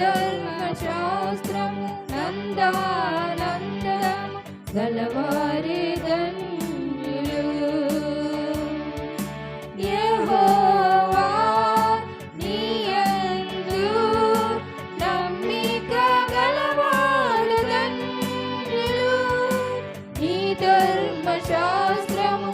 ధర్మశాస్త్రం నందానందం గలవారి ధన్యులు యహోవా నీయందు నమ్మిక గలవారు ధన్యులు నీ ధర్మశాస్త్రము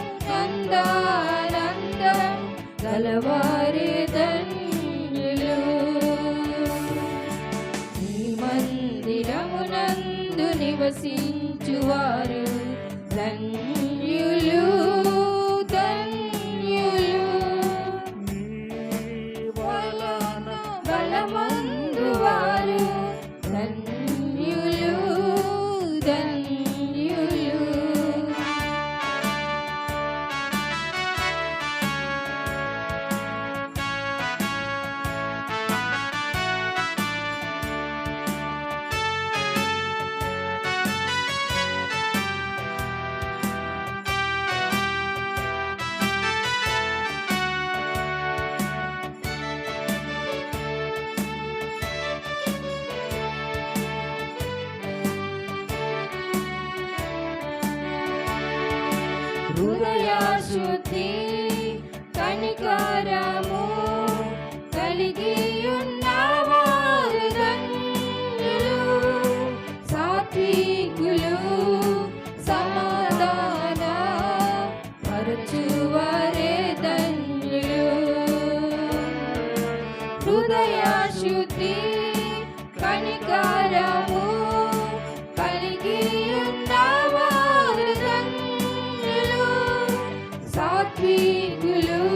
నివసించువారు ధన్యులు ధన్యులు హృదయాశుద్ధి కనికారము కలిగి ఉన్నవారు సాత్వికులు సమాధాన పరచువారే ధన్యులు. హృదయశుద్ధి సాత్వికులు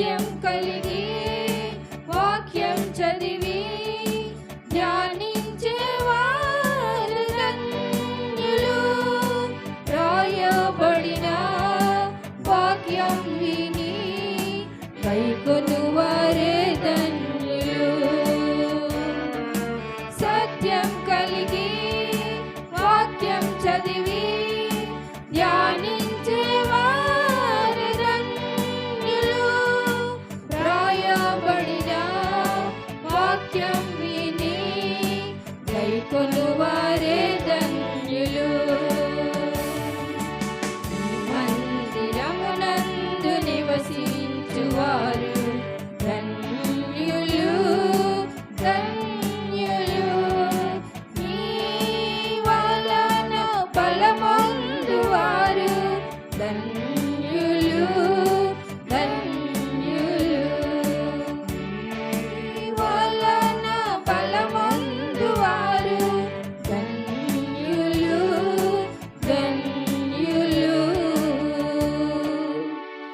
నిత్యం కలిగి వాక్యం చదివి ధ్యానించే వారు ధన్యులు రాయబడిన వాక్యం విని కైకొనువా